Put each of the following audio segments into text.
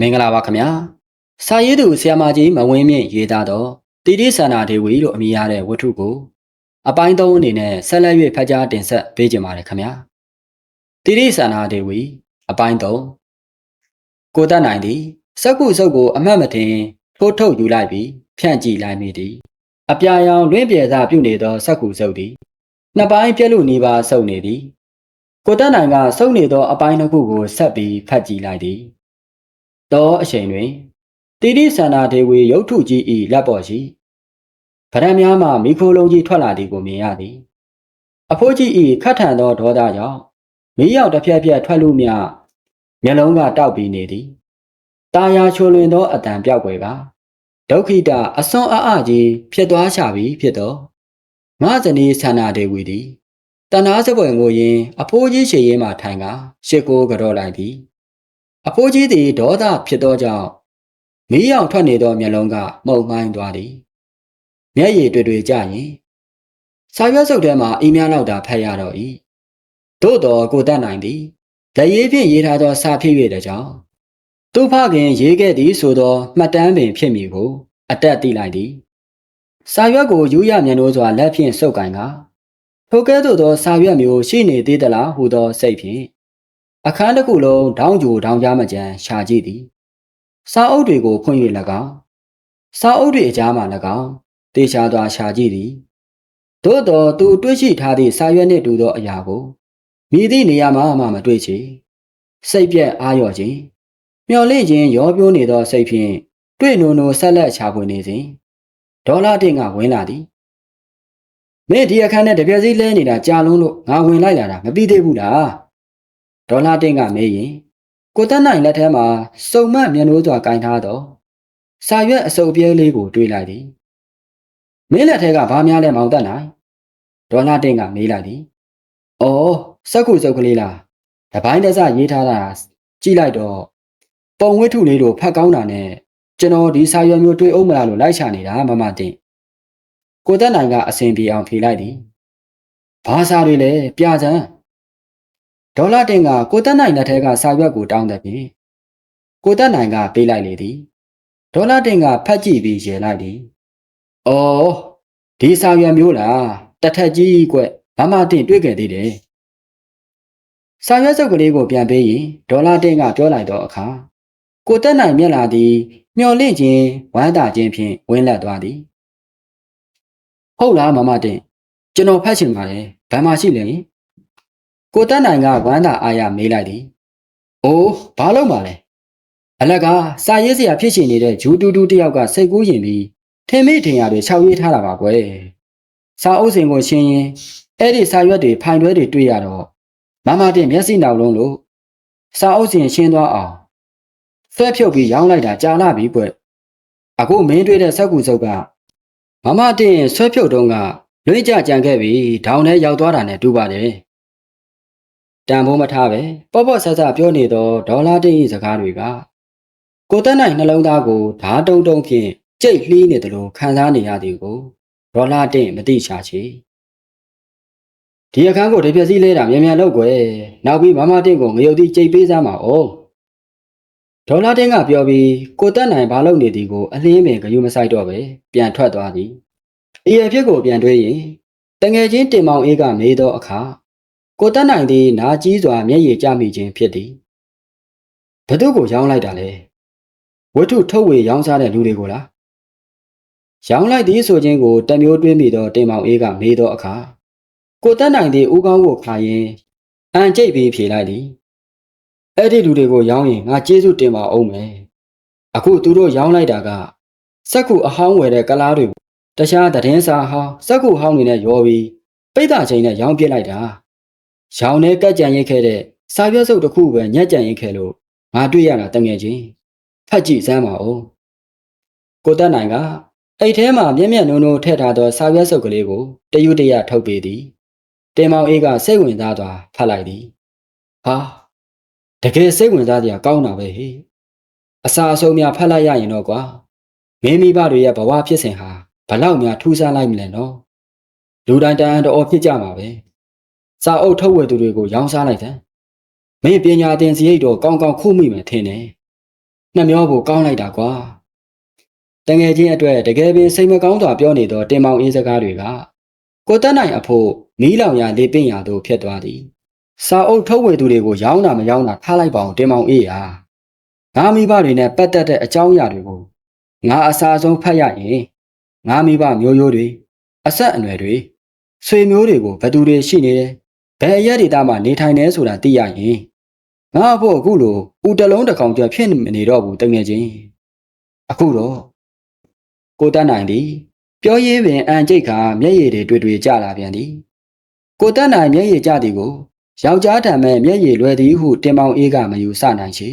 မင်္ဂလာပါခင်ဗျာစာရေးသူဆရာမကြီးမဝင်းမြင့်ရေးသားတော့တိတိဆန္ဒဒေဝီလို့အမည်ရတဲ့ဝတ္ထုကို အပိုင်းသုံးအနေနဲ့ဆက်လက်၍ဖတ်ကြားတင်ဆက်ပေးကြပါရခင်ဗျာတိတိဆန္ဒဒေဝီအပိုင်းသုံးကိုတတ်နိုင်သည်စက္ကုစုပ်ကိုအမှတ်မတင်ထိုးထုတ်ယူလိုက်ပြီးဖြန့်ကြည့်လိုက်မိသည်အပြာရောင်တွင်းပြေစာပြုတ်နေသောစက္ကုစုပ်သည်နှစ်ပိုင်းပြက်လို့နေပါစုပ်နေသည်ကိုတတ်နိုင်ကစုပ်နေသောအပိုင်းတစ်ခုကိုဆက်ပြီးဖတ်ကြည့်လိုက်သည် သောအချိန်တွင်တိတိဆန္ဒဒေဝီရုပ်ထုကြီး၏လက်ပေါ်ရှိဗရံများမှမိခိုးလုံးကြီးထွက်လာသည်ကိုမြင်ရသည် အဖိုးကြီး၏ခတ်ထန်သောဒေါသကြောင့်မီးရောက်တစ်ဖြက်ဖြက်ထွက်လို့မြမျက်လုံးကတောက်ပြီးနေသည်ตาယာချိုလွင်သောအတန်ပြောက်ွယ်ကဒုက္ခိတအစွန်းအအကြီးဖြစ်သွားချပြီဖြစ်သောငါဇနီးဆန္ဒဒေဝီသည်တဏှာစပွဲငိုရင်အဖိုးကြီးရှေရင်မှထိုင်ကရှစ်ကိုကြော်လိုက်သည် အဖိုးကြီးသည်ဒေါသဖြစ်သောကြောင့်မီးရောင်ထွက်နေသောမျက်လုံးကမှုန်မှိုင်းသွားသည်မျက်ရည်တွေ့တွေ့ကြရင်စာရွက်စုပ်ထဲမှာအင်းများလောက်သာဖတ်ရတော့၏သို့တော်ကိုတတ်နိုင်သည်လက်ရေးဖြင့်ရေးထားသောစာဖြစ်၍တကြောင်သူဖခင်ရေးခဲ့သည်ဆိုသောမှတ်တမ်းပင်ဖြစ်မည်ကိုအတက်သိလိုက်သည်စာရွက်ကိုယူရမြန်လို့စွာလက်ဖြင့်စုပ်ကင်ကထိုကဲ့သို့သောစာရွက်မျိုးရှိနေသေးသလားဟူသောစိတ်ဖြင့် အခန်းတစ်ခုလုံးဒေါင်းကြိုဒေါင်းကြားမကြမ်းရှာကြည့်သည်စာအုပ်တွေကိုဖွင့်၍၎င်းစာအုပ်တွေအကြားမှ၎င်းတေချာစွာရှာကြည့်သည်သို့တော်သူတွေ့ရှိထားသည့်စာရွက်နှင့်တူသောအရာကိုမိသည့်နေရာမှမှမတွေ့ချေစိတ်ပြက်အာရော့ခြင်းမျော်လင့်ခြင်းရောပြိုးနေသောစိတ်ဖြင့်တွေ့နိုနိုဆက်လက်ချပွေနေစဉ်ဒေါ်လာတင်ကဝင်လာသည်မင်းဒီအခန်းနဲ့တပြက်စီလဲနေတာကြာလုံးလို့ငါဝင်လိုက်လာတာမပြီးသေးဘူးလား ဒေါ်လာတင်ကမေးရင်ကိုတက်နိုင်လက်ထဲမှာစုံမမျက်နှိုးစွာကင်ထားတော့စာရွက်အစုပ်ပြဲလေးကိုတွေးလိုက်သည်မင်းလက်ထဲကဘာများလဲမောင်တက်နိုင်ဒေါ်လာတင်ကမေးလိုက်သည်အော်စက်ခုစုပ်ကလေးလားတပိုင်းတစရေးထားတာကြည့်လိုက်တော့ပုံဝိထုလေးတို့ဖတ်ကောင်းတာနဲ့ကျွန်တော်ဒီစာရွက်မျိုးတွေးအောင်မလားလို့လိုက်ချနေတာမမတင်ကိုတက်နိုင်ကအစဉ်ပြေအောင်ဖြေလိုက်သည်ဘာစာတွေလဲပြစမ်း ဒေါ်လာတင်ကကိုတက်နိုင်လက်ထဲကစာရွက်ကိုတောင်းတဲ့ပြင်ကိုတက်နိုင်ကပေးလိုက်လေသည်ဒေါ်လာတင်ကဖတ်ကြည့်ပြီးရေလိုက်သည်။အော်ဒီစာရွက်မျိုးလားတစ်ထက်ကြီးကွမမတင်တွေ့ခဲ့သေးတယ်။စာရွက်စုပ်ကလေးကိုပြန်ပေးရင်ဒေါ်လာတင်ကပြောလိုက်တော့အခါကိုတက်နိုင်မျက်လာသည်မျော်လင့်ခြင်းဝမ်းသာခြင်းဖြင့်ဝင်းလက်သွားသည်။ဟုတ်လားမမတင်ကျွန်တော်ဖတ်ချင်ပါတယ်ဗန်မရှိလဲ။ ကိုတက်နိုင်ကဝမ်းသာအားရမေးလိုက်သည်။အိုးဘာလို့မှလဲ။အလကစာရေးစရာဖြစ်ရှင်နေတဲ့ဂျူတူတူတယောက်ကစိတ်ကူးရင်ပြီးထင်မိထင်ရတွေခြောက်ရေးထားတာပါကွယ်။စာအုပ်စင်ကိုရှင်းရင်အဲ့ဒီစာရွက်တွေဖိုင်တွဲတွေတွေ့ရတော့မမတင်မျက်စိနောက်လုံးလို့စာအုပ်စင်ရှင်းသွားအောင်ဆွဲဖြုတ်ပြီးရောင်းလိုက်တာကြာလာပြီကွ။အခုမင်းတွေ့တဲ့စက်ကူစုပ်ကမမတင်ဆွဲဖြုတ်တုံးကလွင့်ကြကြံခဲ့ပြီးဒေါင်းထဲရောက်သွားတာနဲ့တူပါတယ်။ တန်ဖိုးမထားပဲပေါ့ပေါ့ဆဆပြောနေသောဒေါ်လာတင်း၏စကားတွေကကိုတက်နိုင်နှလုံးသားကိုဓာတုံတုံဖြင့်ကြိတ်လှီးနေတယ်လို့ခံစားနေရသည်ကိုဒေါ်လာတင်းမသိချာချေဒီအခန်းကိုတပြက်စီးလဲတာမြန်မြန်လုပ်ကွယ်နောက်ပြီးမမတင်းကိုငရုတ်တိကြိတ်ပေးစမ်းပါဦးဒေါ်လာတင်းကပြောပြီးကိုတက်နိုင်ဘာလုပ်နေသည်ကိုအလင်းပင်ဂယုမဆိုင်တော့ပဲပြန်ထွက်သွားသည်ဒီအဖြစ်ကိုပြန်တွေးရင်တငယ်ချင်းတင်မောင်အေးကမေးသောအခါ ကိုတက်နိုင်သည်နာကြီးစွာမျက်ရည်ကျမိခြင်းဖြစ်သည်ဘသူကိုရောင်းလိုက်တာလဲဝတ္ထုထုတ်ဝေရောင်းစားတဲ့လူတွေကိုလားရောင်းလိုက်သည်ဆိုခြင်းကိုတမျိုးတွေးမိသောတင်မောင်အေးကမေးသောအခါကိုတက်နိုင်သည်ဦးကောင်းကိုခါရင်အန်ကျိတ်ပြီးဖြေလိုက်သည်အဲ့ဒီလူတွေကိုရောင်းရင်ငါကျေးဇူးတင်ပါအောင်မယ်အခုသူတို့ရောင်းလိုက်တာကစက်ကူအဟောင်းဝယ်တဲ့ကလားတွေတခြားသတင်းစာဟောင်းစက်ကူဟောင်းတွေနဲ့ရောပြီးပိတ်တာချိန်နဲ့ရောင်းပြစ်လိုက်တာ ရောင်နဲ့ကက်ကြံရိတ်ခဲ့တဲ့စာရွက်စုပ်တစ်ခုပဲညက်ကြံရိတ်ခဲ့လို့ငါတွေ့ရတာတငယ်ချင်းဖတ်ကြည့်စမ်းပါဦးကိုတက်နိုင်ကအိတ်ထဲမှာမျက်မျက်နှုံနှုံထည့်ထားသောစာရွက်စုပ်ကလေးကိုတရွတ်တရထုတ်ပေးသည်တင်မောင်အေးကစိတ်ဝင်စားစွာဖတ်လိုက်သည်ဟာတကယ်စိတ်ဝင်စားစရာကောင်းတာပဲဟေ့အစာအဆုံးများဖတ်လိုက်ရရင်တော့ကွာမင်းမိဘတွေရဲ့ဘဝဖြစ်စဉ်ဟာဘလောက်များထူးဆန်းလိုက်မလဲနော်လူတိုင်းတန်းတော်ဖြစ်ကြမှာပဲ စာအုပ်ထုတ်ဝယ်သူတွေကိုရောင်းစားလိုက်တယ်။မင်းပညာသင်စရိတ်တော့ကောင်းကောင်းခုမိမယ်ထင်တယ်။နှမျောဖို့ကောင်းလိုက်တာကွာတငယ်ချင်းအတွက်တကယ်ပင်စိတ်မကောင်းစွာပြောနေသောတင်မောင်အေးစကားတွေကကိုတက်နိုင်အဖို့မီးလောင်ရာလေးပင်ရာသို့ဖြစ်သွားသည်စာအုပ်ထုတ်ဝေသူတွေကိုရောင်းတာမရောင်းတာထားလိုက်ပါအောင်တင်မောင်အေးဟာငါမိဘတွေနဲ့ပတ်သက်တဲ့အကြောင်းအရာတွေကိုငါအစာဆုံးဖတ်ရရင်ငါမိဘမျိုးရိုးတွေအဆက်အနွယ်တွေဆွေမျိုးတွေကိုဘယ်သူတွေရှိနေတယ် ဘယ်အရက်ဒေတာမှနေထိုင်နေဆိုတာသိရရင်ငါအဖို့အခုလိုဦးတလုံးတစ်ကောင်ကျော်ဖြစ်မနေတော့ဘူးတငယ်ချင်းအခုတော့ကိုတက်နိုင်သည်ပြောရင်းပင်အန်ကျိတ်ခါမျက်ရည်တွေတွေ့တွေ့ကြလာပြန်သည်ကိုတက်နိုင်မျက်ရည်ကြသည်ကိုယောက်ျားတံမဲ့မျက်ရည်လွယ်သည်ဟုတင်မောင်အေးကမယူဆနိုင်ချေ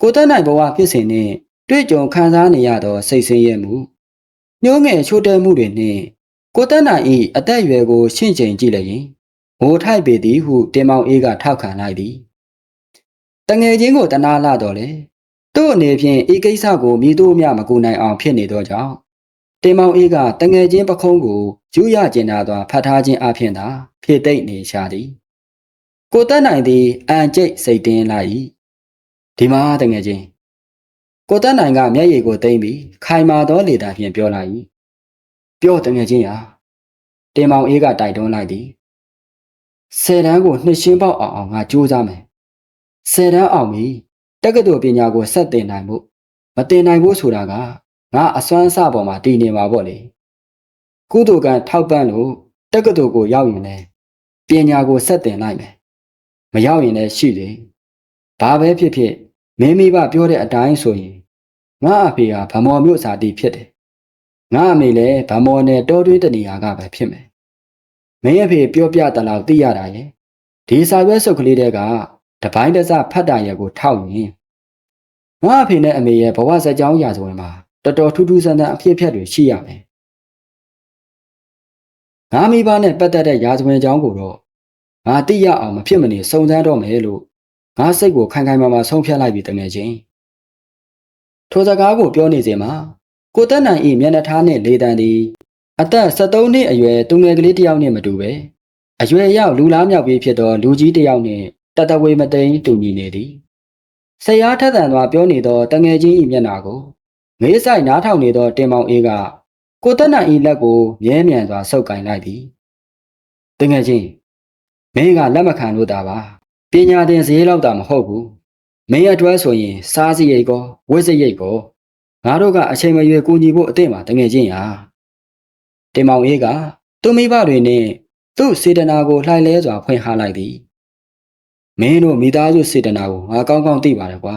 ကိုတက်နိုင်ဘဝဖြစ်စဉ်နှင့်တွေ့ကြုံခံစားနေရသောစိတ်ဆင်းရဲမှုညှိုးငယ်ချိုးတဲမှုတွေနှင့်ကိုတက်နိုင်၏အသက်အရွယ်ကိုရှင့်ချိန်ကြည့်လျင် ငိုထိုက်ပေသည်ဟုတင်မောင်အေးကထောက်ခံလိုက်သည်တငယ်ချင်းကိုတနာလာတော့လေသူ့အနေဖြင့်ဤကိစ္စကိုမိတို့မြမကူနိုင်အောင်ဖြစ်နေသောကြောင့်တင်မောင်အေးကတငယ်ချင်းပခုံးကိုယူရကျင်နာစွာဖတ်ထားခြင်းအပြင်သာဖြစ်သိမ့်နေရှာသည်ကိုတက်နိုင်သည်အန်ကျိတ်စိတ်တင်းလိုက်၏ဒီမှာတငယ်ချင်းကိုတက်နိုင်ကမျက်ရည်ကိုသိမ့်ပြီးခိုင်မာသောလေသာဖြင့်ပြောလိုက်၏ပြောတငယ်ချင်းရာတင်မောင်အေးကတိုက်တွန်းလိုက်သည် ဆယ်တန်းကိုနှစ်ရှင်းပေါက်အောင်အောင်ငါကြိုးစားမယ်ဆယ်တန်းအောင်ပြီတက္ကသိုလ်ပညာကိုဆက်တင်နိုင်ဖို့မတင်နိုင်ဘူးဆိုတာကငါအစွမ်းအစပေါ်မှာတည်နေမှာပေါ့လေကုသိုလ်ကံထောက်ပံ့လို့တက္ကသိုလ်ကိုရောက်ရင်လည်းပညာကိုဆက်တင်လိုက်မယ်မရောက်ရင်လည်းရှိတယ်ဘာပဲဖြစ်ဖြစ်မင်းမိဘပြောတဲ့အတိုင်းဆိုရင်ငါအဖေကဗမော်မြို့စာတီဖြစ်တယ်ငါအမေလည်းဗမော်နဲ့တောတွင်းတနေရာကပဲဖြစ်မယ် မင်းအဖေပြောပြတလောက်သိရတာရဲ့ဒီစာရွက်စုပ်ကလေးတွေကတပိုင်းတစဖတ်တာရဲ့ကိုထောက်ရင်ငါအဖေနဲ့အမေရဲ့ဘဝစကြောင်းရာဇဝင်မှာတော်တော်ထူးထူးဆန်းဆန်းအဖြစ်အပျက်တွေရှိရမယ်ငါမိဘနဲ့ပတ်သက်တဲ့ရာဇဝင်အကြောင်းကိုတော့ငါသိရအောင်မဖြစ်မနေစုံစမ်းတော့မယ်လို့ငါစိတ်ကိုခိုင်ခိုင်မာမာဆုံးဖြတ်လိုက်ပြီတကယ်ချင်းထိုစကားကိုပြောနေစဉ်မှာကိုတက်နိုင်၏မျက်နှာထားနှင့်လေတံသည် အသက်73နှစ်အရွယ်သူငယ်ကလေးတစ်ယောက်နှင့်မတူပဲအရွယ်ရောက်လူလားမြောက်ပြီးဖြစ်သောလူကြီးတစ်ယောက်နှင့်တတဝေမသိမ်းတူညီနေသည်ဆရာထက်သန်စွာပြောနေသောတငယ်ချင်း၏မျက်နှာကိုမေးဆိုင်နားထောင်နေသောတင်မောင်အေးကကိုတက်နိုင်၏လက်ကိုမြဲမြံစွာဆုပ်ကင်လိုက်သည်တငယ်ချင်းမင်းကလက်မခံလို့တာပါပညာသင်စရေးလောက်တာမဟုတ်ဘူးမင်းအတွက်ဆိုရင် စားစရိတ်ကောဝတ်စရိတ်ကောငါတို့ကအချိန်မရွေးကူညီဖို့အသင့်ပါတငယ်ချင်းရာ တင်မောင်အေးကသူ့မိဘတွေနဲ့သူ့စေတနာကိုလှိုက်လဲစွာဖွင့်ဟလိုက်သည်မင်းတို့မိသားစုစေတနာကိုငါကောင်းကောင်းသိပါတယ်ကွာ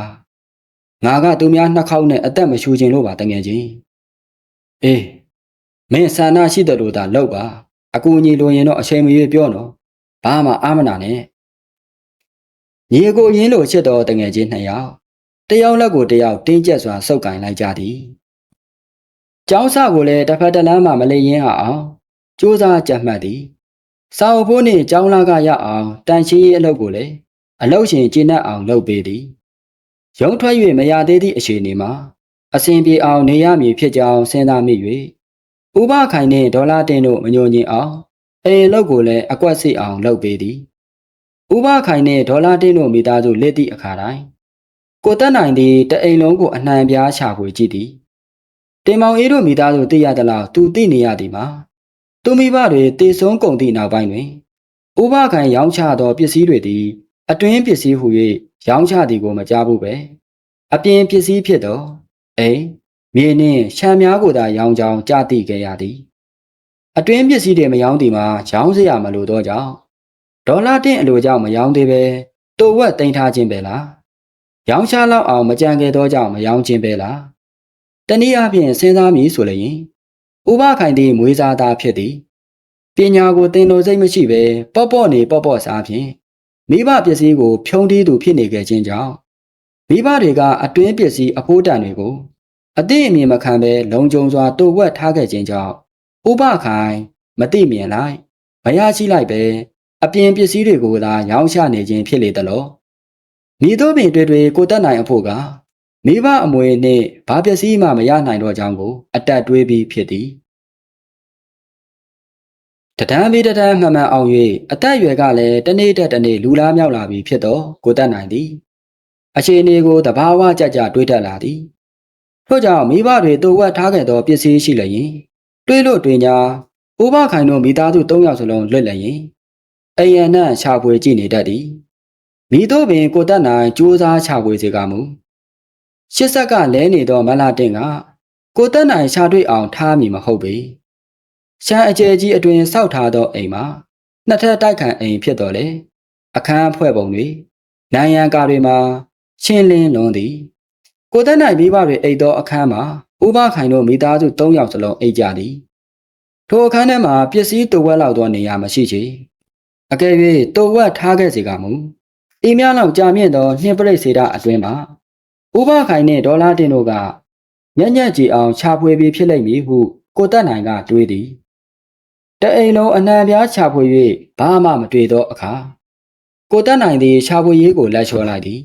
ငါကသူများနှစ်ခေါက်နဲ့အသက်မရှူခြင်းလို့ပါတငယ်ချင်းအေးမင်းဆန္ဒရှိတယ်လို့သာလောက်ပါအကူအညီလိုရင်တော့အချိန်မရွေးပြောနော်ဘာမှအာမနာနဲ့ညီကိုရင်းလို့ချစ်တော်တငယ်ချင်းနှစ်ယောက်တယောက်လက်ကိုတယောက်တင်းကျပ်စွာဆုပ်ကင်လိုက်ကြသည် ကျောင်းဆကိုလည်းတစ်ဖက်တစ်လမ်းမှမလိရင်အောင်စူးစမ်းကြက်မှတ်သည်စာအုပ်ဖို့နှင့်ကျောင်းလာကရအောင်တန်ရှင်းရေးအလုပ်ကိုလည်းအလုပ်ရှင်ကျင့်တတ်အောင်လုပ်ပေးသည်ရုံးထွက်၍မရသေးသည့်အခြေအနေမှာအစဉ်ပြေအောင်နေရမည်ဖြစ်ကြောင်းစဉ်းစားမိ၍ဥပခိုင်နှင့်ဒေါ်လာတင်တို့မညိုညင်အောင်အဲလုပ်ကိုလည်းအကွက်စိအောင်လုပ်ပေးသည်ဥပခိုင်နှင့်ဒေါ်လာတင်တို့မိသားစုလက်သည့်အခါတိုင်းကိုတက်နိုင်သည်တအိမ်လုံးကိုအနှံပြားရှာဖွေကြည့်သည် တင်မောင်အေးတို့မိသားစုသိရသလောက်သူသိနေရသည်မှာသူမိဘတွေတေဆုံးကုန်သည့်နောက်ပိုင်းတွင်ဥပခိုင်ရောင်းချသောပစ္စည်းတွေသည် အတွင်းပစ္စည်းဟု၍ရောင်းချသည်ကိုမကြားဘူးပဲအပြင်ပစ္စည်းဖြစ်သောအိမ်မြေနှင့်ရှမ်းများကိုသာရောင်းကြောင်းကြားသိခဲ့ရသည်အတွင်းပစ္စည်းတွေမရောင်းသည်မှာရောင်းစရာမလိုသောကြောင့်ဒေါ်လာတင့်အလိုကြောင့်မရောင်းသေးပဲတိုဝက်တင်ထားခြင်းပဲလားရောင်းချလောက်အောင်မကြံခဲ့သောကြောင့်မရောင်းခြင်းပဲလား တနည်းအားဖြင့်စဉ်းစားမည်ဆိုလျင်ဥပခိုင်သည်မွေးစားသားဖြစ်သည်ပညာကိုသင်လို့စိတ်မရှိပဲပေါ့ပေါ့နေပေါ့ပေါ့စားဖြင့်မိဘပစ္စည်းကို ဖြုံးတီးသူဖြစ်နေခဲ့ခြင်းကြောင့်မိဘတွေကအတွင်းပစ္စည်းအဖိုးတန်တွေကိုအသိအမြင်မခံဘဲလုံခြုံစွာတိုဝက်ထားခဲ့ခြင်းကြောင့်ဥပခိုင်မသိမြင်လိုက်မရရှိလိုက်ပဲအပြင်ပစ္စည်းတွေကိုသာရောင်းချနေခြင်းဖြစ်လေသလိုမိတို့ပင်တွေ့တွေ့ကိုတက်နိုင်အဖို့က မိဘအမွေနှင့်ဘာပစ္စည်းမှမရနိုင်တော့ကြောင်းကို အတက်တွေးပြီးဖြစ်သည်တဒန်းပြီးတဒန်းမှန်မှန်အောင်၍အသက်အရွယ်ကလည်းတနေ့တက်တနေ့လူလားမြောက်လာပြီဖြစ်တော့ကိုတက်နိုင်သည်အခြေအနေကိုတဘာဝကြကြတွေးတတ်လာသည်ထို့ကြောင့်မိဘတွေတိုဝက်ထားခဲ့သောပစ္စည်းရှိလျင်တွေးလို့တွင်ညာဥပခိုင်တို့မိသားစု၃ယောက်စလုံးလွတ်လျင်အိယံနှံ့ချပွေကြည့်နေတတ်သည်မိတို့ပင်ကိုတက်နိုင်ကြိုးစားချပွေစေကမူ ရှစ်ဆက်ကလဲနေသောမလာတင်ကကိုတက်နိုင်ရှာတွေ့အောင်ထားမည်မဟုတ်ပေရှမ်းအကျယ်ကြီးအတွင်စောက်ထားသောအိမ်မှာနှစ်ထပ်တိုက်ခိုင်အိမ်ဖြစ်တော်လေအခန်းဖွဲ့ပုံတွေနိုင်ရန်ကားတွေမှာရှင်းလင်းလွန်သည်ကိုတက်နိုင်မိဘတွေအိတ်သောအခန်းမှာဥပခိုင်တို့မိသားစု၃ယောက်စလုံးအိတ်ကြသည်ထိုအခန်းထဲမှာပစ္စည်းတဝက်လောက်သောနေရာမရှိချေအကယ်၍တဝက်ထားခဲ့စေကမူအိမ်များလောက်ကြာမြင့်သောနှင်းပရိတ်စေတာအတွင်းမှာ ဥပခိုင်နှင့်ဒေါ်လာတင်တို့ကညံ့ညက်ကြည်အောင်ခြာဖွေပြီးဖြစ်လိမ့်မည်ဟုကိုတက်နိုင်ကတွေးသည်တအိမ်လုံးအနှံပြားခြာဖွေ၍ဘာမှမတွေ့သောအခါကိုတက်နိုင်သည်ခြာဖွေရေးကိုလက်လျှော်လိုက်သည်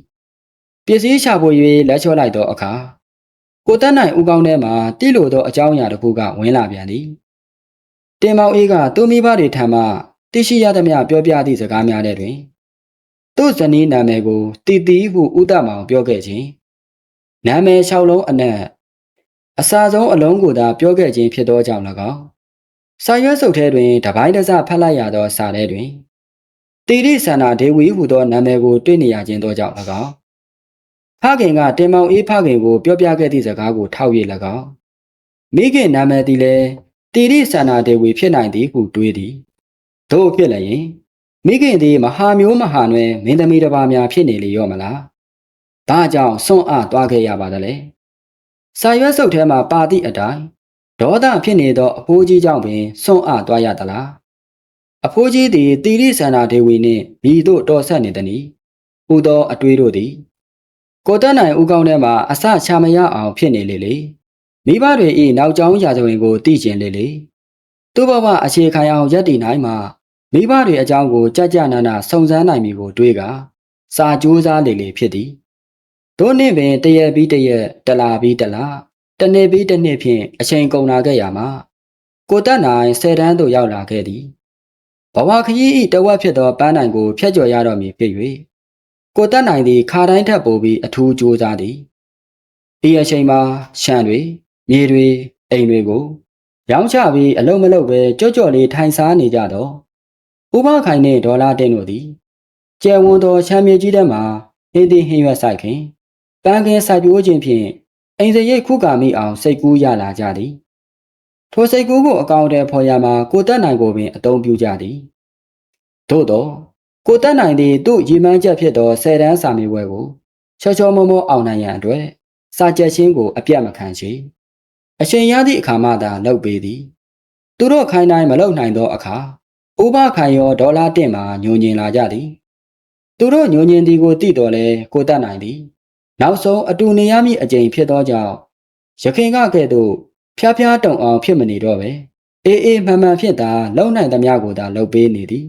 ပစ္စည်းရှာဖွေ၍လက်လျှော့လိုက်သောအခါကိုတက်နိုင်ဦးကောင်းထဲမှတိလိုသောအကြောင်းအရာတစ်ခုကဝင်လာပြန်သည်တင်မောင်အေးကသူ့မိဘတွေထံမှသိရှိရသမျှပြောပြသည့်စကားများတဲ့တွင်သူ့ဇနီးနာမည်ကိုတီတီဟုဦးတမောင်ပြောခဲ့ခြင်း နာမည်၆လုံးအနက်အစာဆုံးအလုံးကိုသာပြောခဲ့ခြင်းဖြစ်သောကြောင့်၎င်းစာရွက်စုပ်ထဲတွင်တပိုင်းတစဖတ်လိုက်ရသောစာထဲတွင်တီရိဆန္ဒဒေဝီဟုသောနာမည်ကိုတွေ့နေရခြင်းသောကြောင့်၎င်းဖခင်ကတင်မောင်အေးဖခင်ကိုပြောပြခဲ့သည့်စကားကိုထောက်၍၎င်းမိခင်နာမည်သည်လည်းတီရိဆန္ဒဒေဝီဖြစ်နိုင်သည်ဟုတွေးသည်တို့ဖြစ်လျင်မိခင်သည်မဟာမျိုးမဟာနွယ်မင်းသမီးတစ်ပါးများဖြစ်နေလေရောမလား ဒါကြောင့်စွန့်အားသွားခဲ့ရပါသလဲစာရွက်စုပ်ထဲမှာပါသည့်အတိုင်းဒေါသဖြစ်နေသောအဖိုးကြီးကြောင့်ပင်စွန့်အားသွားရသလားအဖိုးကြီးသည်တီရိဆန္ဒဒေဝီနှင့်မိတို့တော်ဆက်နေသည်။ဟူသောအတွေးတို့သည်ကိုတက်နိုင်ဦးကောင်းထဲမှာအစချမရအောင်ဖြစ်နေလေလေမိဘတွေဤနောက်ကျောင်းရာဇဝင်ကိုသိကျင်လေလေသူ့ဘဝအခြေခံအောင်ရက်တည်နိုင်မှမိဘတွေအကြောင်းကိုကြကြနာနာစုံစမ်းနိုင်မည်ကိုတွေးကစာကြိုးစားလေလေဖြစ်သည် တို့နှင့်ပင်တရက်ပြီးတရက်တလာပြီးတလာတနေ့ပြီးတနေ့ဖြင့်အချိန်ကုန်လာခဲ့ရမှာကိုတက်နိုင်ဆယ်တန်းသို့ရောက်လာခဲ့သည်ဘဝခရီးဤတဝက်ဖြစ်သောပန်းနိုင်ကိုဖျက်ကျော်ရတော့မည်ဖြစ်၍ကိုတက်နိုင်သည်ခါတိုင်းထက်ပိုပြီးအထူးကြိုးစားသည်ဒီအချိန်မှာရှမ်းတွေမြေတွေအိမ်တွေကိုရောင်းချပြီးအလုံးမလုံးပဲကြော့ကြော့လေးထိုင်စားနေကြတော့ဥပခိုင်နှင့်ဒေါ်လာတင်းတို့သည်ကျယ်ဝန်းသောချမ်းမြေကြီးထဲမှဟင်းသည်ဟင်းရွက်ဆိုင်ခင် ပန်းကင်းစိုက်ပျိုးခြင်းဖြင့်အိမ်စရိတ်ခုကာမိအောင်စိတ်ကူးရလာကြသည်ထိုစိတ်ကူးကိုအကောင့်ထဲဖော်ရမှာကိုတက်နိုင်ကိုပင်အသုံးပြုကြသည်သို့တော့ကိုတက်နိုင်သည့်သူ့ရည်မှန်းချက်ဖြစ်သောဆယ်တန်းစာမေးပွဲကိုချောချောမောမောအောင်နိုင်ရန်အတွက်စာချက်ချင်းကိုအပြတ်မခံချေအရှင်ရသည့်အခါမှသာလုပ်ပေးသည်သူတို့ခိုင်းတိုင်းမလုပ်နိုင်သောအခါဥပခိုင်ရောဒေါ်လာတင်မှညွန်ညင်လာကြသည်သူတို့ညွန်ညင်သည်ကိုသိတော်လဲကိုတက်နိုင်သည် နောက်ဆုံးအတူနေရမည့်အကြိမ်ဖြစ်သောကြောင့်ရခင်ကကဲ့သို့ဖျားဖျားတုံအောင်ဖြစ်မနေတော့ပဲအေးအေးမှန်မှန်ဖြစ်တာလုံနိုင်သမျှကိုသာလုပ်ပေးနေသည်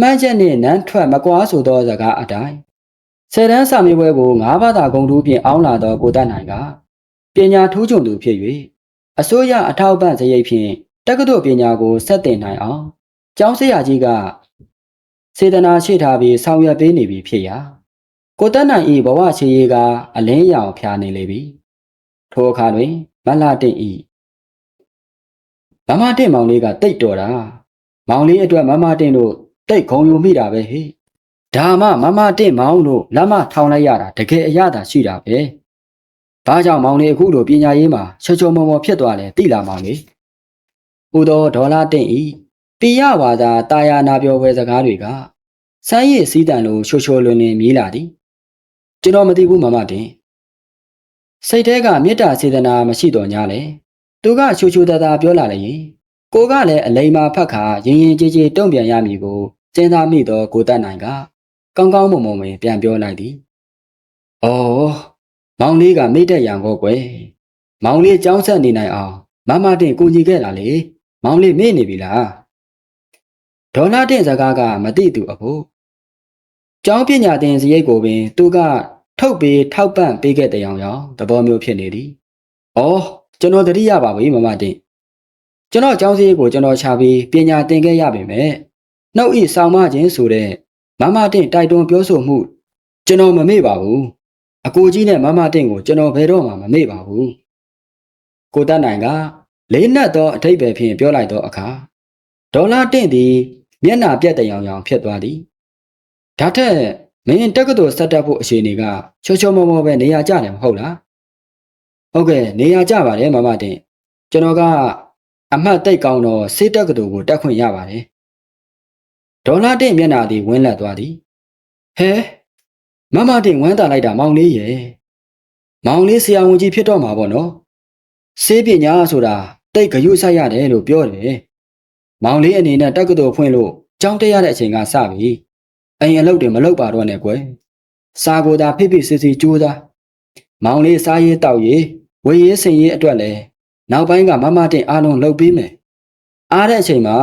မှန်းချက်နှင့်နန်းထွက်မကွာဆိုသောစကားအတိုင်းဆယ်တန်းစာမေးပွဲကို၅ဘာသာဂုံတူးဖြင့်အောင်းလာသောကိုတတ်နိုင်ကပညာထူးချွန်သူဖြစ်၍အစိုးရအထောက်ပံ့စရိတ်ဖြင့်တက္ကသိုလ်ပညာကိုဆက်တင်နိုင်အောင်ကျောင်းဆရာကြီးကစေတနာရှိထားပြီးဆောင်ရွက်ပေးနေပြီဖြစ်ရာ ကိုတတ်နိုင်၏ဘဝချေရေးကအလင်းရောင်ဖျားနေလေပြီထိုအခါတွင်မလှတင့်၏မမတင့်မောင်လေးကတိတ်တော်တာမောင်လေးအတွက်မမတင့်တို့တိတ်ခုံယူမိတာပဲဟေ့ဒါမှမမတင့်မောင်တို့လက်မထောင်လိုက်ရတာတကယ်အရသာရှိတာပဲဘာကြောင့်မောင်လေးအခုလိုပညာရေးမှာချောချောမောမောဖြစ်သွားလဲသိလာမောင်လေးဥတော်ဒေါ်လာတင့်ဤပိယဝါသာတာယာနာပြောပွဲစကားတွေကစမ်းရည်စည်းတန်လိုချိုချိုလွင်လွင်မြည်လာသည် ကျွန်တော်မသိဘူးမမတင်စိတ်ထဲကမေတ္တာစေတနာမရှိတော့냐လေသူကချိုချိုတသာပြောလာလည်းကိုကလည်းအလိမ္မာဖတ်ခါရင်ရင်ကြည်ကြည်တုံ့ပြန်ရမည်ကိုစဉ်းစားမိသောကိုတတ်နိုင်ကကောင်းကောင်းမွန်မွန်ပင်ပြန်ပြောလိုက်သည်။အော်မောင်လေးကမိတ်တက်ရန်ကောကွယ်။မောင်လေးကြောင်းဆက်နေနိုင်အောင်မမတင်ကိုကြီးခဲ့တာလေ။မောင်လေးမေ့နေပြီလား။ဒေါ်လာတင်စကားကမသိသူအဖို့။ကျောင်းပညာသင်စရိတ်ကိုပင်သူက ထုတ်ပေးထောက်ပံ့ပေးခဲ့တဲ့အောင်ရောသဘောမျိုးဖြစ်နေသည်။အော်ကျွန်တော်တတိရပါပြီမမတင်ကျွန်တော်ကျောင်းစည်းကိုကျွန်တော်ချပြီးပညာသင်ခဲ့ရပေမဲ့နှုတ်ဤဆောင်မခြင်းဆိုတဲ့မမတင့်တိုက်တွန်းပြောဆိုမှုကျွန်တော်မမေ့ပါဘူးအကိုကြီးနဲ့မမတင့်ကိုကျွန်တော်ဘယ်တော့မှမမေ့ပါဘူးကိုတက်နိုင်ကလေးနက်သောအထိပ္ပယ်ဖြင့်ပြောလိုက်သောအခါဒေါ်လာတင့်သည်မျက်နှာပြက်တရောင်ရောင်ဖြစ်သွားသည်ဒါထက် မင်းတက္ကသိုလ်ဆက်တက်ဖို့အခြေအနေကချောချောမောမောပဲနေရာကျတယ်မဟုတ်လားဟုတ်ကဲ့နေရာကျပါတယ်မမတင့်ကျွန်တော်ကအမှတ်တိတ်ကောင်းတော့စေတက္ကသိုလ်ကိုတက်ခွင့်ရပါတယ်ဒေါ်လာတင့်မျက်နှာသည်ဝင်းလက်သွားသည်ဟဲမမတင့်ဝမ်းသာလိုက်တာမောင်လေးရဲ့မောင်လေးဆရာဝန်ကြီးဖြစ်တော့မှာပေါ့နော်စေးပညာဆိုတာတိတ်ဂရုစိုက်ရတယ်လို့ပြောတယ်မောင်လေးအနေနဲ့တက္ကသိုလ်ဖွင့်လို့ကြောင်းတက်ရတဲ့အချိန်ကစပြီ အိမ်အလုပ်တွေမလုပ်ပါတော့နဲ့ကွယ်စာကိုသာဖိဖိစစ်စစ်ကြိုးစားမောင်လေးစားရေးတောက်ရေးဝေရေးစင်ရေးအတွက်လည်းနောက်ပိုင်းကမမတင့်အားလုံးလုပ်ပေးမယ်အားတဲ့အချိန်မှာ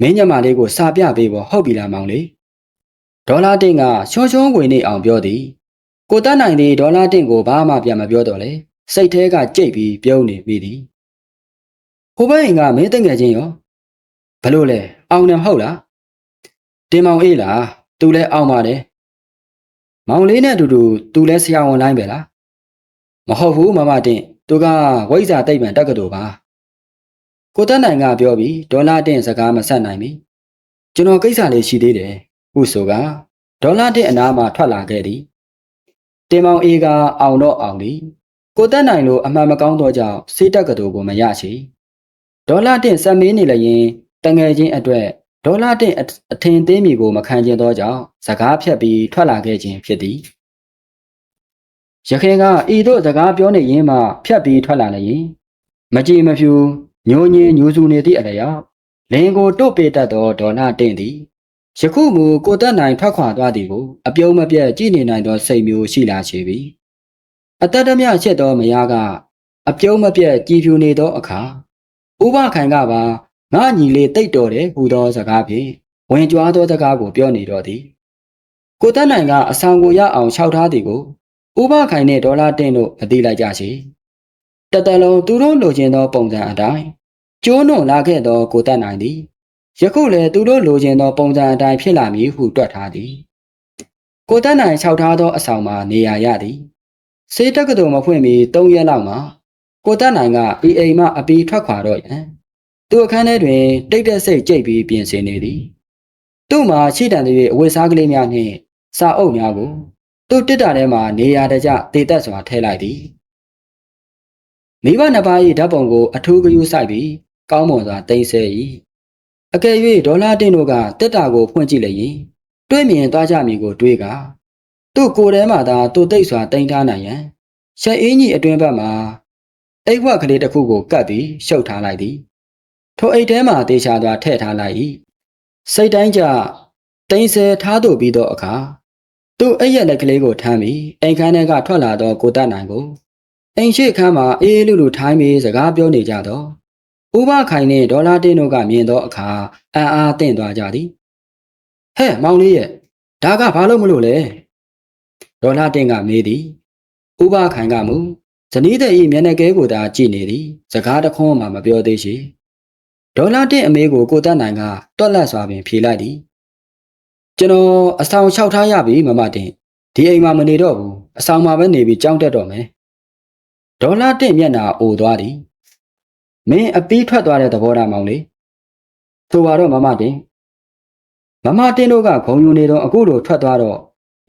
မင်းညမလေးကိုစာပြပေးဖို့ဟုတ်ပြီလားမောင်လေးဒေါ်လာတင်ကရှောရှောဝင်နေအောင်ပြောသည်ကိုတတ်နိုင်သည်ဒေါ်လာတင်ကိုဘာမှပြန်မပြောတော့လေစိတ်ထဲကကြိတ်ပြီးပြုံးနေမိသည်ဟိုဘက်အိမ်ကမင်းတငယ်ချင်းရောဘလို့လဲအောင်တယ်မဟုတ်လား တင်မောင်အေးလားသူလဲအောင်ပါတယ်မောင်လေးနဲ့အတူတူသူလဲဆရာဝန်လိုင်းပဲလားမဟုတ်ဘူးမမတင်သူကဝိဇ္ဇာတိတ်ပံတက္ကသိုလ်ပါကိုတတ်နိုင်ကပြောပြီးဒေါ်လာတင်စကားမဆက်နိုင်ပြီကျွန်တော်ကိစ္စလေးရှိသေးတယ်ဟုဆိုကဒေါ်လာတစ်အနားမှထွက်လာခဲ့သည်တင်မောင်အေးကအောင်တော့အောင်သည်ကိုတက်နိုင်လိုအမှန်မကောင်းသောကြောင့်စေးတက်ကတော်ကိုမရချေဒေါ်လာတစ်ဆက်မေးနေလျင်တငယ်ချင်းအတွက် ဒေါ်လာတစ်အထင်သေးမိကိုမခံကျင်သောကြောင့်စကားဖြတ်ပြီးထွက်လာခဲ့ခြင်းဖြစ်သည်ရခေကဤသို့စကားပြောနေရင်းမှဖြတ်ပြီးထွက်လာလျင်မကြည်မဖြူညိုညင်ညူစုနေသည့်အလျောက်လင်ကိုတို့ပေတတ်သောဒေါ်လာတင့်သည်ယခုမူကိုတက်နိုင်ထွက်ခွာသွားသည်ကိုအပြုံးမပြတ်ကြည်နေနိုင်သောစိတ်မျိုးရှိလာချေပြီအတတမြချစ်သောမယားကအပြုံးမပြတ်ကြည်ဖြူနေသောအခါဥပခိုင်ကပါ ငါညီလေးတိတ်တော်တယ်ဟူသောစကားဖြင့်ဝင်ကြွားသောစကားကိုပြောနေတော့သည်ကိုတက်နိုင်ကအဆောင်ကိုရအောင်ခြောက်ထားသည်ကိုဥပခိုင်နှင့်ဒေါ်လာတင်တို့မသိလိုက်ကြချေတတလုံးသူတို့လိုချင်သောပုံစံအတိုင်းကျိုးနုံလာခဲ့သောကိုတက်နိုင်သည်ယခုလည်းသူတို့လိုချင်သောပုံစံအတိုင်းဖြစ်လာမည်ဟုတွက်ထားသည်ကိုတက်နိုင်ခြောက်ထားသောအဆောင်မှာနေရာရသည်စေးတက္ကသိုလ်မဖွင့်မီ၃ရက်လောက်မှာကိုတက်နိုင်ကဤအိမ်မှအပီထွက်ခွာတော့ရန် သူအခန်းထဲတွင်တိတ်တက်စိတ်ကြိတ်ပြီးပြင်ဆင်နေသည်သူ့မှာရှိတန်သည့်အဝတ်စားကလေးများနှင့်စာအုပ်များကို သူ့တစ်တာထဲမှနေရာတကျတေတက်စွာထည့်လိုက်သည်မိဘနှစ်ပါး၏ဓာတ်ပုံကိုအထူးဂရုစိုက်ပြီးကောင်းမွန်စွာတင်ဆက်၏အကယ်၍ဒေါ်လာတင်တို့ကတက်တာကိုဖွင့်ကြည့်လိုက်ရင်တွေးမြင်သွားကြမည်ကိုတွေးကသူ့ကိုယ်ထဲမှသာသူ့တိတ်စွာတင်ထားနိုင်ရန်ရှက်အင်းကြီးအတွင်းဘက်မှာအိတ်ဝက်ကလေးတစ်ခုကိုကပ်ပြီးရှုပ်ထားလိုက်သည် ထိုအိတ်ထဲမှာတေချာစွာထည့်ထားလိုက်၏စိတ်တိုင်းကြတင်ဆဲထားသူပြီးသောအခါသူ့အိတ်ရက်လက်ကလေးကိုထမ်းပြီးအိမ်ခန်းထဲကထွက်လာသောကိုတတ်နိုင်ကိုအိမ်ရှိခန်းမှာအေးလူလူထိုင်းပြီးစကားပြောနေကြတော့ဥပခိုင်နှင့်ဒေါ်လာတင်းတို့ကမြင်သောအခါအံ့အားသင့်သွားကြသည်ဟဲ့မောင်လေးရဲ့ဒါကဘာလို့မလို့လဲဒေါ်လာတင်းကမေးသည်ဥပခိုင်ကမူဇနီးတဲ့ဤမျက်နှာကဲကိုသာကြည့်နေသည်စကားတခွန်းမှမပြောသေးရှိ ဒေါ်လာတင်းအမေကိုကိုတတ်နိုင်ကတွက်လက်စွာပင်ဖြေလိုက်သည်ကျွန်တော်အဆောင်လျှောက်ထားရပြီမမတင်ဒီအိမ်မှာမနေတော့ဘူးအဆောင်မှာပဲနေပြီးကြောင်းတက်တော့မယ်ဒေါ်လာတင့်မျက်နှာအိုသွားသည်မင်းအပီးထွက်သွားတဲ့သဘောထားမောင်လေဆိုပါတော့မမတင်မမတင်တို့ကဂုံယူနေတော့အခုလိုထွက်သွားတော့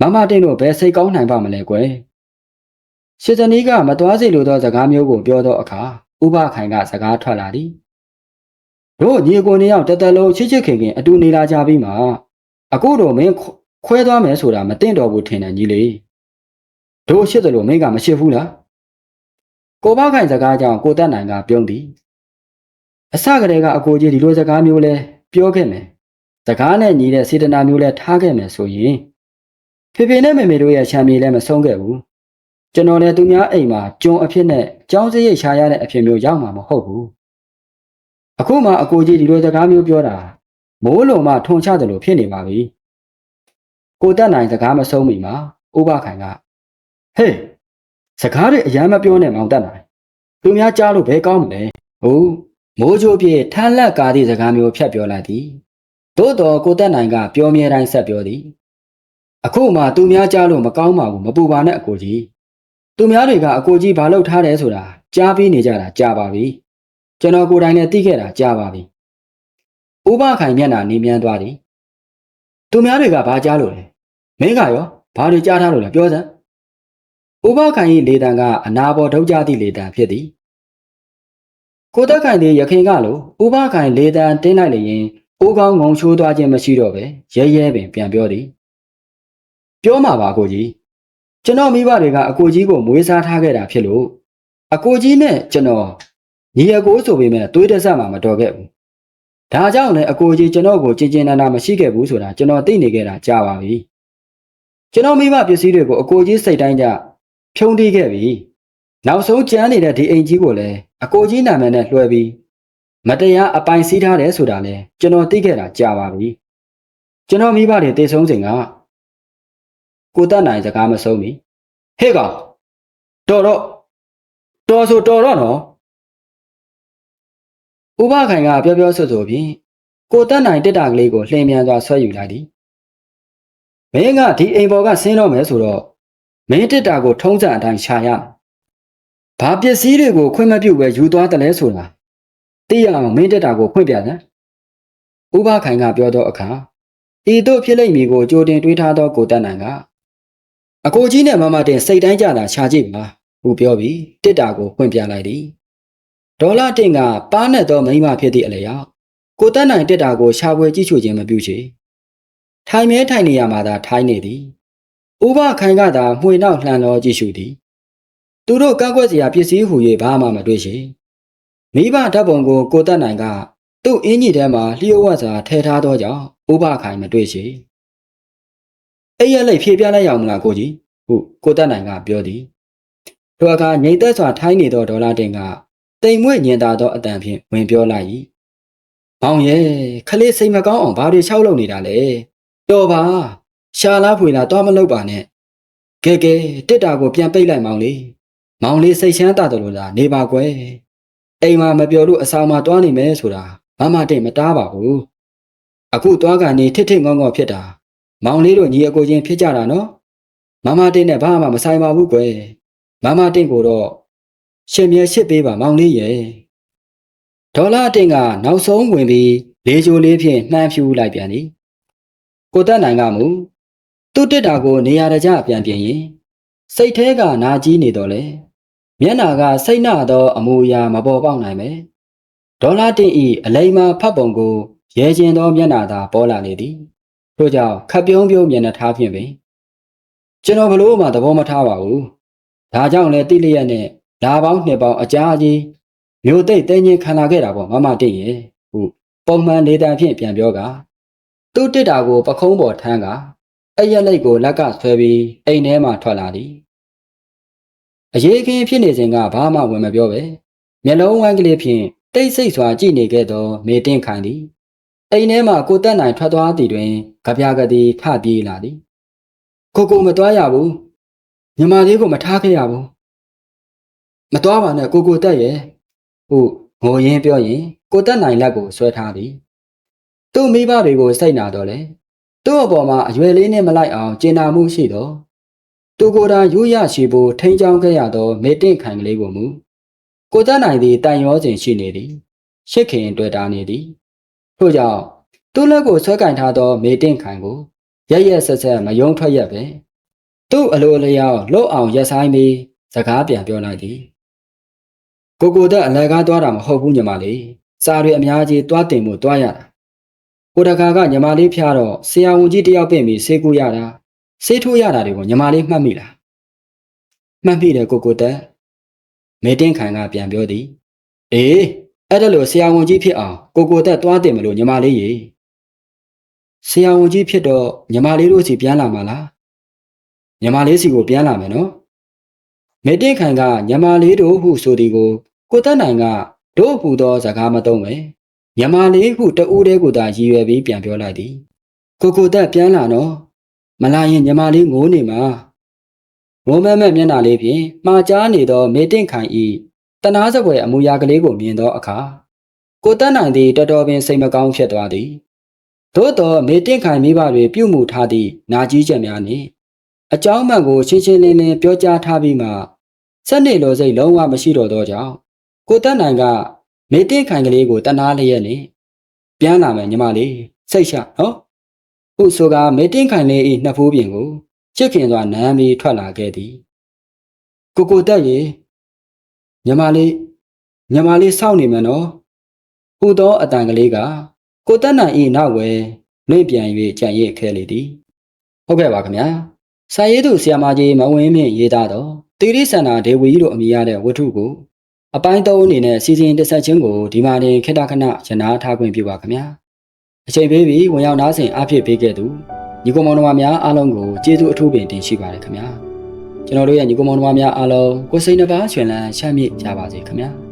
မမတင်တို့ဘယ်စိတ်ကောင်းနိုင်ပါမလဲကွယ်ရှစ်ဇနီးကမသွားစေလိုသောစကားမျိုးကိုပြောသောအခါဥပခိုင်ကစကားထွက်လာသည် တို့ညီကိုနှစ်ယောက်တသက်လုံးချစ်ချစ်ခင်ခင်အတူနေလာကြပြီးမှအခုတော့မင်းခွဲသွားမယ်ဆိုတာမသိတော့ဘူးထင်တယ်ညီလေးတို့ရှစ်တယ်လို့မင်းကမရှစ်ဘူးလားကိုပေါခိုင်စကားကြောင့်ကိုတက်နိုင်ကပြုံးသည်အစကတည်းကအကိုကြီးဒီလိုစကားမျိုးလဲပြောခဲ့မယ်စကားနဲ့ညီတဲ့စေတနာမျိုးလဲထားခဲ့မယ်ဆိုရင်ဖေဖေနဲ့မေမေတို့ရဲ့ချမ်းမြေလဲမဆုံးခဲ့ဘူးကျွန်တော်လည်းသူများအိမ်မှာကျုံအဖြစ်နဲ့ကြောင်းစရိတ်ရှာရတဲ့အဖြစ်မျိုးရောက်မှာမဟုတ်ဘူး အခုမှအကိုကြီးဒီလိုစကားမျိုးပြောတာမိုးလုံမှထုံချတယ်လို့ဖြစ်နေပါပြီကိုတက်နိုင်စကားမဆုံးမိမှာဥပခိုင်ကဟေးစကားတွေအယမ်းမပြောနဲ့မောင်တက်နိုင်သူများကြားလို့ဘယ်ကောင်းမလဲဟုတ်မိုးချိုးပြည့်ထမ်းလက်ကားသည့်စကားမျိုးဖြတ်ပြောလိုက်သည်သို့တော်ကိုတက်နိုင်ကပြောမြဲတိုင်းဆက်ပြောသည်အခုမှသူများကြားလို့မကောင်းပါဘူးမပူပါနဲ့အကိုကြီးသူများတွေကအကိုကြီးဘာလုပ်ထားတယ်ဆိုတာကြားပြီးနေကြတာကြားပါပြီ ကျွန်တော်ကိုယ်တိုင်လည်းသိခဲ့တာကြားပါပြီဥပခိုင်မျက်နှာနေမြန်းသွားသည်သူများတွေကဘာကြားလို့လဲမင်းကရောဘာတွေကြားထားလို့လဲပြောစမ်းဥပခိုင်၏လေတံကအနာပေါ်ထုတ်ကြသည့်လေတံဖြစ်သည်ကိုတက်ခိုင်သည်ရခင်ကလိုဥပခိုင်လေတံတင်းလိုက်လျင်အိုးကောင်းငုံချိုးသွားခြင်းမရှိတော့ပဲရဲရဲပင်ပြန်ပြောသည်ပြောမှာပါကိုကြီးကျွန်တော်မိဘတွေကအကိုကြီးကိုမွေးစားထားခဲ့တာဖြစ်လို့အကိုကြီးနဲ့ကျွန်တော် ညီအကိုဆိုပေမဲ့သွေးတဆက်မှမတော်ခဲ့ဘူးဒါကြောင့်လည်းအကိုကြီးကျွန်တော်ကိုကြင်ကြင်နာနာမရှိခဲ့ဘူးဆိုတာကျွန်တော်သိနေခဲ့တာကြာပါပြီကျွန်တော်မိဘပစ္စည်းတွေကိုအကိုကြီးစိတ်တိုင်းကြဖြုံးတီးခဲ့ပြီနောက်ဆုံးကျန်းနေတဲ့ဒီအိမ်ကြီးကိုလည်းအကိုကြီးနာမည်နဲ့လွှဲပြီးမတရားအပိုင်စီးထားတယ်ဆိုတာလည်းကျွန်တော်သိခဲ့တာကြာပါပြီကျွန်တော်မိဘတွေတည်ဆုံးစဉ်ကကိုတတ်နိုင်စကားမဆုံးပြီဟဲ့ကောင်တော်တော့တော်ဆိုတော်တော့နော် ဥပခိုင်ကပြောပြောဆိုဆိုဖြင့်ကိုတတ်နိုင်တက်တာကလေးကိုလှည့်မြန်စွာဆွဲယူလိုက်သည်မင်းကဒီအိမ်ပေါ်ကဆင်းတော့မယ်ဆိုတော့မင်းတက်တာကိုထုံးစံအတိုင်းရှာရမယ်ဘာပစ္စည်းတွေကိုခွင့်မပြုဘဲယူသွားတယ်လဲဆိုတာသိရအောင်မင်းတက်တာကိုဖွင့်ပြစမ်းဥပခိုင်ကပြောသောအခါဤသို့ဖြစ်လိမ့်မည်ကိုကြိုတင်တွေးထားသောကိုတတ်နိုင်ကအကိုကြီးနဲ့မမတင်စိတ်တိုင်းကြတာရှာကြည့်ပါဟုပြောပြီးတစ်တာကိုဖွင့်ပြလိုက်သည် ဒေါ်လာတင်ကပါးနဲ့သောမိန်းမဖြစ်သည့်အလျောက်ကိုတတ်နိုင်တစ်တာကိုရှာဖွေကြည့်ရှုခြင်းမပြုချေထိုင်မဲထိုင်နေရမှာသာထိုင်နေသည်ဥပခိုင်ကသာမှွေနောက်လှန်လောကြည့်ရှုသည် သူတို့ကောက်ွက်စရာပစ္စည်းဟူ၍ဘာမှမတွေ့ချေမိဘဓာတ်ပုံကိုကိုတတ်နိုင်ကသူ့အင်းကြီးထဲမှာလျှို့ဝှက်စွာထည့်ထားသောကြောင့်ဥပခိုင်မတွေ့ချေအဲ့ရလိုက်ဖြေပြလိုက်ရအောင်မလားကိုကြီးဟုကိုတက်နိုင်ကပြောသည်ထိုအခါငိမ့်သက်စွာထိုင်းနေသောဒေါ်လာတင်က တိမ်မွေ့ညင်သာသောအတန်ဖြင့်ဝင်ပြောလိုက်၏မောင်ရဲ့ခလေးစိတ်မကောင်းအောင်ဘာတွေလျှောက်လုပ်နေတာလဲတော်ပါရှာလားဖွေလားတော့မလုပ်ပါနဲ့ကဲကဲတစ်တာကိုပြန်ပိတ်လိုက်မောင်လေးမောင်လေးစိတ်ချမ်းသာတယ်လို့လားနေပါကွယ်အိမ်မှာမပြောလို့အဆောင်မှာတွားနေမယ်ဆိုတာမမတိတ်မတားပါဘူးအခုတွားကနေထစ်ထစ်ငေါငေါဖြစ်တာမောင်လေးတို့ညီအကိုချင်းဖြစ်ကြတာနော်မမတင့်နဲ့ဘာမှမဆိုင်ပါဘူးကွယ်မမတင့်ကိုတော့ ရှင်မြဲရှစ်ပေးပါမောင်လေးရဲ့ဒေါ်လာတင့်ကနောက်ဆုံးဝင်ပြီးလေချိုလေးဖြင့်နှမ်းဖြူလိုက်ပြန်သည်ကိုတက်နိုင်ကမူသူ့တစ်တာကိုနေရာတကျပြန်ပြင်ရင်စိတ်ထဲကနာကြီးနေတော့လေမျက်နာကစိတ်နာသောအမူအရာမပေါ်ပေါက်နိုင်ပဲဒေါ်လာတင့်ဤအလိမ္မာဖတ်ပုံကိုရဲကျင်သောမျက်နာသာပေါ်လာလေသည်ထို့ကြောင့်ခပ်ပြုံးပြုံးမျက်နှာထားဖြင့်ပင်ကျွန်တော်ဘလို့မှသဘောမထားပါဘူးဒါကြောင့်လဲတိလျက်နဲ့ လာပေါင်းနှစ်ပေါင်းအကြာကြီးမျိုးသိပ်တင်းချင်းခံလာခဲ့တာပေါ့မမတိရဲ့ဟုပုံမှန်နေတန်ဖြင့်ပြန်ပြောကသူ့တစ်တာကိုပခုံးပေါ်ထမ်းကအဲ့ရက်လိုက်ကိုလက်ကဆွဲပြီးအိမ်ထဲမှထွက်လာသည်အရေးခင်းဖြစ်နေစဉ်ကဘာမှဝင်မပြောပဲမျက်လုံးဝိုင်းကလေးဖြင့်တိတ်ဆိတ်စွာကြည့်နေခဲ့သောမေတင့်ခိုင်သည်အိမ်ထဲမှကိုတက်နိုင်ထွက်သွားသည်တွင်ကြပြကတိထပြေးလာသည်ကိုကိုမသွားရဘူးညီမလေးကိုမထားခဲ့ရဘူး မသွားပါနဲ့ကိုကိုတက်ရဲ့ဟုတ်ငိုရင်းပြောရင်ကိုတက်နိုင်လက်ကိုဆွဲထားသည်သူ့မိဘတွေကိုစိတ်နာတော့လေသူ့အပေါ်မှာအရွယ်လေးနဲ့မလိုက်အောင်ကျင်နာမှုရှိတော့သူကိုယ်တိုင်ရိုးရရှိဖို့ထိန်းချောင်းခဲ့ရသောမေတ္တခိုင်ကလေးကိုမူကိုတက်နိုင်သည်တန်ရောစဉ်ရှိနေသည်ရှစ်ခင်တွေ့တာနေသည်ထို့ကြောင့်သူ့လက်ကိုဆွဲကင်ထားသောမေတင့်ခိုင်ကိုရရက်ဆက်ဆက်မယုံထွက်ရက်ပဲသူ့အလိုလျောက်လှုပ်အောင်ရက်ဆိုင်ပြီးစကားပြန်ပြောလိုက်သည် ကိုကိုတက်အလဲကားသွားတာမဟုတ်ဘူးညီမလေးစာတွေအများကြီးသွားတင်မှုသွားရတာကိုတကာကညီမလေးဖျားတော့ဆရာဝန်ကြီးတယောက်ပြင်ပြီးဆေးကူရတာဆေးထိုးရတာတွေကိုညီမလေးမှတ်မိလားမှတ်မိတယ်ကိုကိုတက်မေတင်းခိုင်ကပြန်ပြောသည်အေးအဲ့ဒါလို့ဆရာဝန်ကြီးဖြစ်အောင်ကိုကိုတက်သွားတင်မလို့ညီမလေးရေဆရာဝန်ကြီးဖြစ်တော့ညီမလေးတို့စီပြန်လာမှာလားညီမလေးစီကိုပြန်လာမယ်နော် မေတ္တခိုင်ကညီမလေးတို့ဟုဆိုသည်ကိုကိုတက်နိုင်ကတို့ဟူသောစကားမသုံးပဲညီမလေးဟုတဦးတည်းကိုသာရည်ရွယ်ပြီးပြန်ပြောလိုက်သည်ကိုကိုတက်ပြန်လာနော်မလာရင်ညီမလေးငိုးနေမှာငိုးမက်မက်မျက်နှာလေးဖြင့်မှားကြားနေသောမေတ္တခိုင်ဤတနာစပွဲအမူအရာကလေးကိုမြင်သောအခါကိုတက်နိုင်သည်တော်တော်ပင်စိတ်မကောင်းဖြစ်သွားသည်သို့တော်မေတ္တခိုင်မိဘတွေပြုမှုထားသည့်နာကြီးချက်များနှင့်အကြောင်းမှန်ကိုရှင်းရှင်းလင်းလင်းပြောကြားထားပြီးမှ စက်နေလိုစိတ်လုံးဝမရှိတော့သောကြောင့်ကိုတက်နိုင်ကမေတ္တခိုင်ကလေးကိုတနာလျက်နှင့်ပြန်လာမယ်ညီမလေးစိတ်ချနော်ဟုဆိုကမေတ္တခိုင်လေး၏နှစ်ဖိုးပြင်ကိုချစ်ခင်စွာနမ်းပြီးထွက်လာခဲ့သည်ကိုကိုတက်ရေညီမလေးညီမလေးစောင့်နေမယ်နော်ဟူသောအတန်ကလေးကကိုတက်နိုင်၏နောက်ဝဲနှိမ့်ပြန်၍ကြံ့ရစ်ခဲလေသည်ဟုတ်ကဲ့ပါခင်ဗျာစာရေးသူဆီယာမကြီးမဝင်းမြင့်ရေးသားတော့ တိရိစန္ဒာဒေဝီတို့အမည်ရတဲ့ဝတ္ထုကိုအပိုင်းသုံးအနေနဲ့စီစဉ်တက်ဆက်ခြင်းကိုဒီမှာတင်ခေတ္တခဏရနာထားခွင့်ပြုပါခင်ဗျာအချိန်ပေးပြီးဝင်ရောက်နားဆင်အားဖြည့်ပေးခဲ့သူညီကောင်မောင်နှမများအားလုံးကိုကျေးဇူးအထူးပင်တင်ရှိပါတယ်ခင်ဗျာကျွန်တော်တို့ရဲ့ညီကောင်မောင်နှမများအားလုံးကိုယ်စိတ်နှပါရှင်လန်းချမ်းမြေ့ကြပါစေခင်ဗျာ